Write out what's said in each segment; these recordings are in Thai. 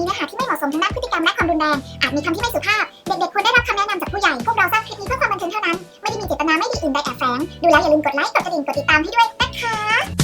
มีเนื้อหาที่ไม่เหมาะสมทางด้านพฤติกรรมและความรุนแรง อาจมีคำที่ไม่สุภาพ เด็กๆควรได้รับคำแนะนำจากผู้ใหญ่ พวกเราสร้างคลิปนี้เพื่อความบันเทิงเท่านั้น ไม่ได้มีเจตนาไม่ดีอื่นใดแอบแฝง ดูแล้วอย่าลืมกดไลค์ กดกระดิ่ง กดติดตามให้ด้วยนะคะ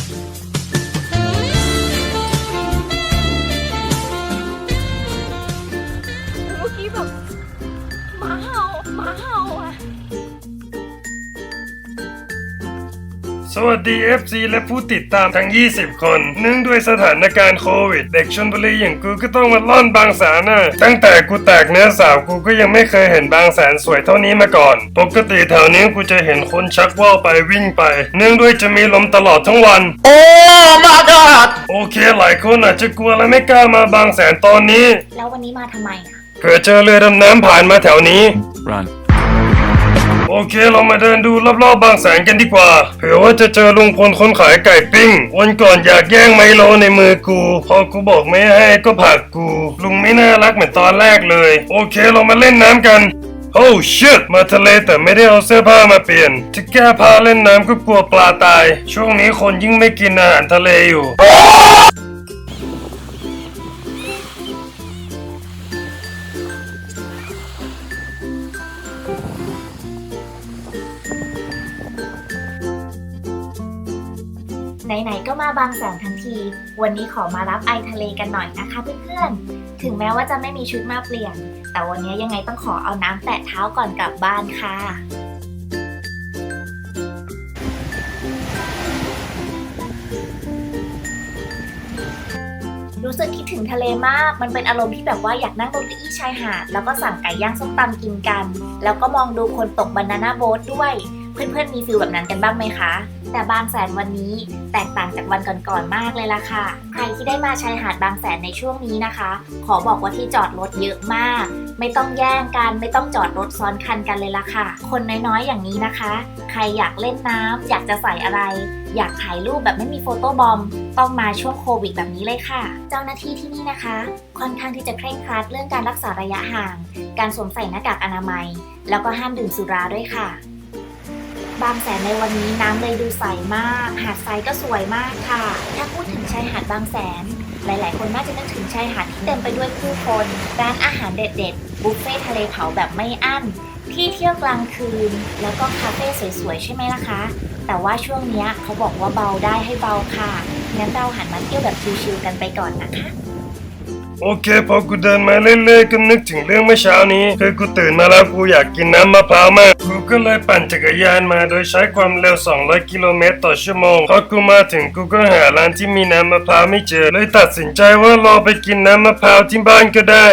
สวัสดี FC และผู้ติดตามทั้ง 20 คน เนื่องด้วยสถานการณ์โควิด เด็กชนบุรีอย่างกูก็ต้องมาล่อนบางแสนน่ะตั้งแต่กูแตกเนื้อสาวกูก็ยังไม่เคยเห็นบางแสนสวยเท่านี้มาก่อน ปกติแถวนี้กูจะเห็นคนชักว่าวไปวิ่งไป เนื่องด้วยจะมีลมตลอดทั้งวัน โอ้ my god โอเค หลายคนอาจจะกลัวและไม่กล้ามาบางแสนตอนนี้ แล้ววันนี้มาทำไมอะเผื่อเจอเรือดำน้ำผ่านมาแถวนี้ run โอเคเรามาเดินดูรอบๆบางแสนกันดีกว่า เผื่อว่าจะเจอลุงพลคนขายไก่ปิ้ง วันก่อนอยากแย่งไมโลในมือกู พอกูบอกไม่ให้ก็ผลักกู ลุงไม่น่ารักเหมือนตอนแรกเลย โอเคเรามาเล่นน้ำกันโอ้ shit มาทะเลแต่ไม่ได้เอาเสื้อผ้ามาเปลี่ยนจะแก้ผ้าเล่นน้ำก็กลัวปลาตาย ช่วงนี้คนยิ่งไม่กินอาหารทะเลอยู่ ไหนๆก็มาบางแสนทั้งที วันนี้ขอมารับไอทะเลกันหน่อยนะคะเพื่อนๆ ถึงแม้ว่าจะไม่มีชุดมาเปลี่ยน แต่วันนี้ยังไงต้องขอเอาน้ำแตะเท้าก่อนกลับบ้านค่ะรู้สึกคิดถึงทะเลมาก มันเป็นอารมณ์ที่แบบว่าอยากนั่งบนเก้าอี้ชายหาด แล้วก็สั่งไก่ย่างส้มตำกินกัน แล้วก็มองดูคนตกบานาน่าโบ๊ทด้วย เพื่อนๆมีฟิลแบบนั้นกันบ้างไหมคะ แต่บางแสนวันนี้แตกต่างจากวันก่อนๆมากเลยล่ะค่ะ ใครที่ได้มาชายหาดบางแสนในช่วงนี้นะคะ ขอบอกว่าที่จอดรถเยอะมาก ไม่ต้องแย่งกันไม่ต้องจอดรถซ้อนคันกันเลยล่ะค่ะ คนน้อยๆอย่างนี้นะคะ ใครอยากเล่นน้ำอยากจะใส่อะไร อยากถ่ายรูปแบบไม่มีโฟโต้บอมต้องมาช่วงโควิดแบบนี้เลยค่ะ เจ้าหน้าที่ที่นี่นะคะ ค่อนข้างที่จะเคร่งครัดเรื่องการรักษาระยะห่าง การสวมใส่หน้ากากอนามัย แล้วก็ห้ามดื่มสุราด้วยค่ะ บางแสนในวันนี้น้ำเลยดูใสมาก หาดทรายก็สวยมากค่ะ ถ้าพูดถึงชายหาดบางแสน หลาย ๆ คนน่าจะนึกถึงชายหาดที่เต็มไปด้วยผู้คน ร้านอาหารเด็ด ๆ บุฟเฟ่ทะเลเผาแบบไม่อั้น ที่เที่ยวกลางคืน แล้วก็คาเฟ่สวย ๆ ใช่ไหมล่ะคะ แต่ว่าช่วงเนี้ยเขาบอกว่าเบาได้ให้เบาค่ะ งั้นเราหันมาเที่ยวแบบชิลๆกันไปก่อนนะคะ โอเค พอกูเดินมาเรื่อยๆก็นึกถึงเรื่องเมื่อเช้านี้ คือกูตื่นมาแล้วกูอยากกินน้ำมะพร้าวมาก กูก็เลยปั่นจักรยานมาโดยใช้ความเร็ว 200 กิโลเมตรต่อชั่วโมง พอกูมาถึงกูก็หาร้านที่มีน้ำมะพร้าวไม่เจอ เลยตัดสินใจว่ารอไปกินน้ำมะพร้าวที่บ้านก็ได้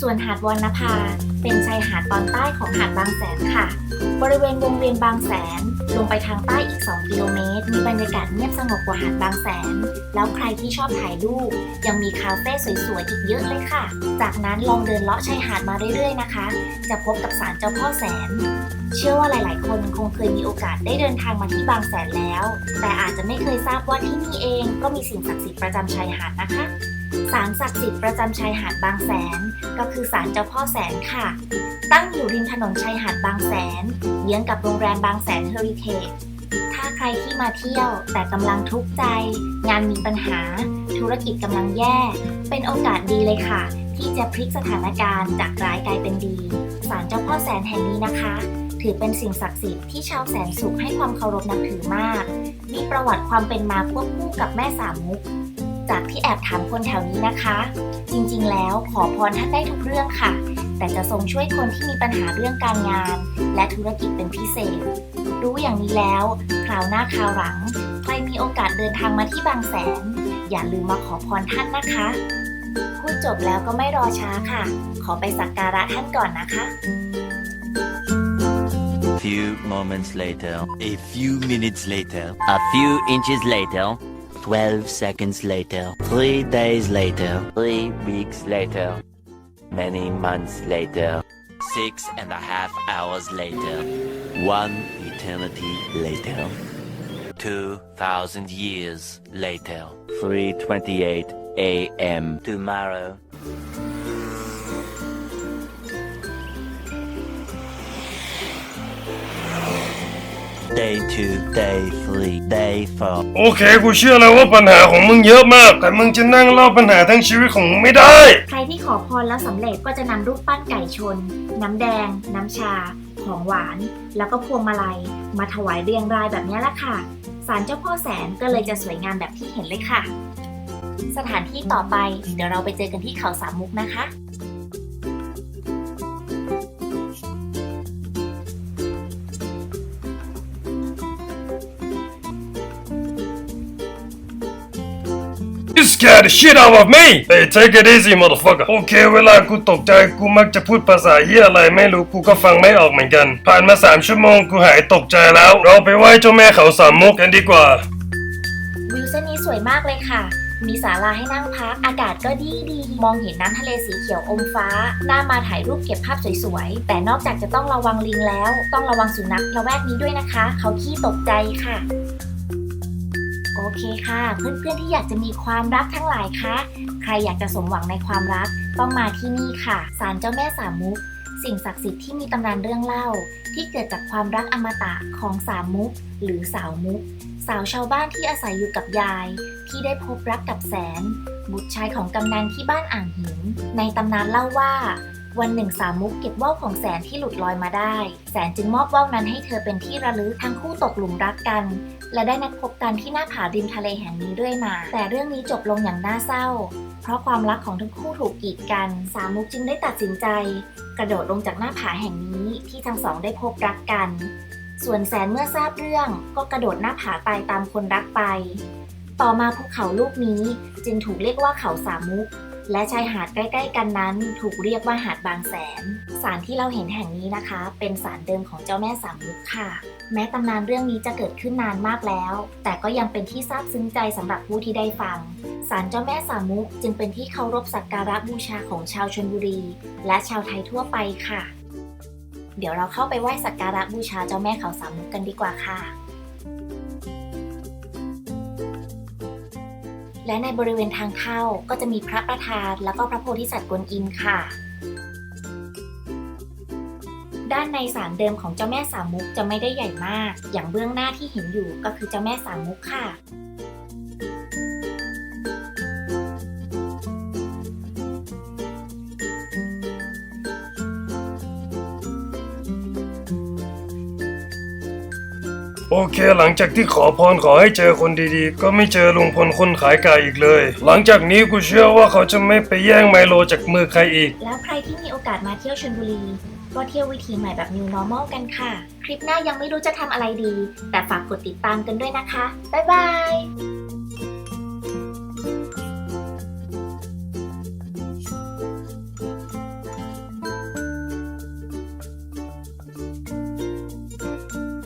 ส่วนหาดวรรณภา เป็นชายหาดตอนใต้ของหาดบางแสนค่ะ บริเวณวงเวียนบางแสน ลงไปทางใต้อีก 2 กิโลเมตร มีบรรยากาศเงียบสงบกว่าหาดบางแสน แล้วใครที่ชอบถ่ายรูป ยังมีคาเฟ่สวยๆ อีกเยอะเลยค่ะ จากนั้นลองเดินเลาะชายหาดมาเรื่อยๆนะคะ จะพบกับศาลเจ้าพ่อแสน เชื่อว่าหลายๆ คนคงเคยมีโอกาสได้เดินทางมาที่บางแสนแล้ว แต่อาจจะไม่เคยทราบว่าที่นี่เองก็มีสิ่งศักดิ์สิทธิ์ประจำชายหาดนะคะ ศาลศักดิ์สิทธิ์ประจำชายหาดบางแสน ก็คือศาลเจ้าพ่อแสนค่ะ ตั้งอยู่ริมถนนชายหาดบางแสนเยื้องกับโรงแรมบางแสนเฮอริเทจถ้าใครที่มาเที่ยวแต่กำลังทุกข์ใจ งานมีปัญหา ธุรกิจกำลังแย่ เป็นโอกาสดีเลยค่ะ ที่จะพลิกสถานการณ์จากร้ายกลายเป็นดีศาลเจ้าพ่อแสนแห่งนี้นะคะ ถือเป็นสิ่งศักดิ์สิทธิ์ที่ชาวแสนสุขให้ความเคารพนับถือมาก มีประวัติความเป็นมาควบคู่กับแม่สามมุก จากที่แอบถามคนแถวนี้นะคะ จริงๆ แล้วขอพรท่านได้ทุกเรื่องค่ะ แต่จะทรงช่วยคนที่มีปัญหาเรื่องการงาน และธุรกิจเป็นพิเศษ รู้อย่างนี้แล้วคราวหน้าคราวหลัง ใครมีโอกาสเดินทางมาที่บางแสน อย่าลืมมาขอพรท่านนะคะ พูดจบแล้วก็ไม่รอช้าค่ะ ขอไปสักการะท่านก่อนนะคะ Few moments later, a few minutes later, a few inches later, 12 seconds later, 3 days later, 3 weeks later, many months later, 6 and a half hours later, 1 eternity later, 2000 years later, 3:28 a.m. tomorrow. Day 2, Day 3, Day 4. โอเค กูเชื่อแล้วว่าปัญหาของมึงเยอะมาก แต่มึงจะนั่งเล่าปัญหาทั้งชีวิตของมึงไม่ได้ ใครที่ขอพรแล้วสำเร็จก็จะนำรูปปั้นไก่ชน น้ำแดง น้ำชา ของหวาน แล้วก็พวงมาลัย มาถวายเรียงรายแบบนี้แหละค่ะศาลเจ้าพ่อแสนก็เลยจะสวยงามแบบที่เห็นเลยค่ะ สถานที่ต่อไปเดี๋ยวเราไปเจอกันที่เขาสามมุกนะคะ You scared the shit out of me Hey take it easy motherfucker โอเค เวลากูตกใจกูมักจะพูดภาษาเฮียอะไรไม่รู้กูก็ฟังไม่ออกเหมือนกัน ผ่านมาสามชั่วโมงกูหายตกใจแล้ว เราไปไหว้เจ้าแม่เขาสามมุกกันดีกว่า วิวเส้นนี้สวยมากเลยค่ะ มีศาลาให้นั่งพัก อากาศก็ดีดี มองเห็นน้ำทะเลสีเขียวอมฟ้า น่ามาถ่ายรูปเก็บภาพสวยๆ แต่นอกจากจะต้องระวังลิงแล้ว ต้องระวังสุนัขละแวกนี้ด้วยนะคะ เขาขี้ตกใจค่ะ โอเคค่ะ เพื่อนๆที่อยากจะมีความรักทั้งหลายคะใครอยากจะสมหวังในความรักต้องมาที่นี่ค่ะศาลเจ้าแม่สามมุก สิ่งศักดิ์สิทธิ์ที่มีตำนานเรื่องเล่า ที่เกิดจากความรักอมตะของสามมุก หรือสาวมุก สาวชาวบ้านที่อาศัยอยู่กับยาย ที่ได้พบรักกับแสน บุตรชายของกำนันที่บ้านอ่างหินในตำนานเล่าว่า วันหนึ่งสามมุกเก็บว่าวของแสนที่หลุดลอยมาได้ แสนจึงมอบว่าวนั้นให้เธอเป็นที่ระลึกทั้งคู่ตกหลุมรักกัน และได้นัดพบกันที่หน้าผาริมทะเลแห่งนี้เรื่อยมา แต่เรื่องนี้จบลงอย่างน่าเศร้า เพราะความรักของทั้งคู่ถูกกีดกัน สามมุกจึงได้ตัดสินใจ กระโดดลงจากหน้าผาแห่งนี้ที่ทั้งสองได้พบรักกัน ส่วนแสนเมื่อทราบเรื่องก็กระโดดหน้าผาตายตามคนรักไป ต่อมาภูเขาลูกนี้จึงถูกเรียกว่าเขาสามมุก และชายหาดใกล้ ๆ กันนั้นถูกเรียกว่าหาดบางแสน ศาลที่เราเห็นแห่งนี้นะคะ เป็นศาลเดิมของเจ้าแม่สามมุกค่ะ แม้ตำนานเรื่องนี้จะเกิดขึ้นนานมากแล้ว แต่ก็ยังเป็นที่ซาบซึ้งใจสำหรับผู้ที่ได้ฟังศาลเจ้าแม่สามมุกจึงเป็นที่เคารพสักการะบูชาของชาวชนบุรี และชาวไทยทั่วไปค่ะ เดี๋ยวเราเข้าไปไหว้สักการะบูชาเจ้าแม่เขาสามมุกกันดีกว่าค่ะ และในบริเวณทางเข้าก็จะมีพระประธาน แล้วก็พระโพธิสัตว์กวนอิมค่ะ ด้านในศาลเดิมของเจ้าแม่สามมุกจะไม่ได้ใหญ่มาก อย่างเบื้องหน้าที่เห็นอยู่ก็คือเจ้าแม่สามมุกค่ะ โอเค หลังจากที่ขอพรขอให้เจอคนดีๆ ก็ไม่เจอลุงพลคนขายไก่อีกเลย หลังจากนี้กูเชื่อว่าเขาจะไม่ไปแย่งไมโลจากมือใครอีก แล้วใครที่มีโอกาสมาเที่ยวชลบุรี ก็เที่ยววิธีใหม่แบบ New Normal กันค่ะ คลิปหน้ายังไม่รู้จะทำอะไรดี แต่ฝากกดติดตามกันด้วยนะคะ บ๊ายบาย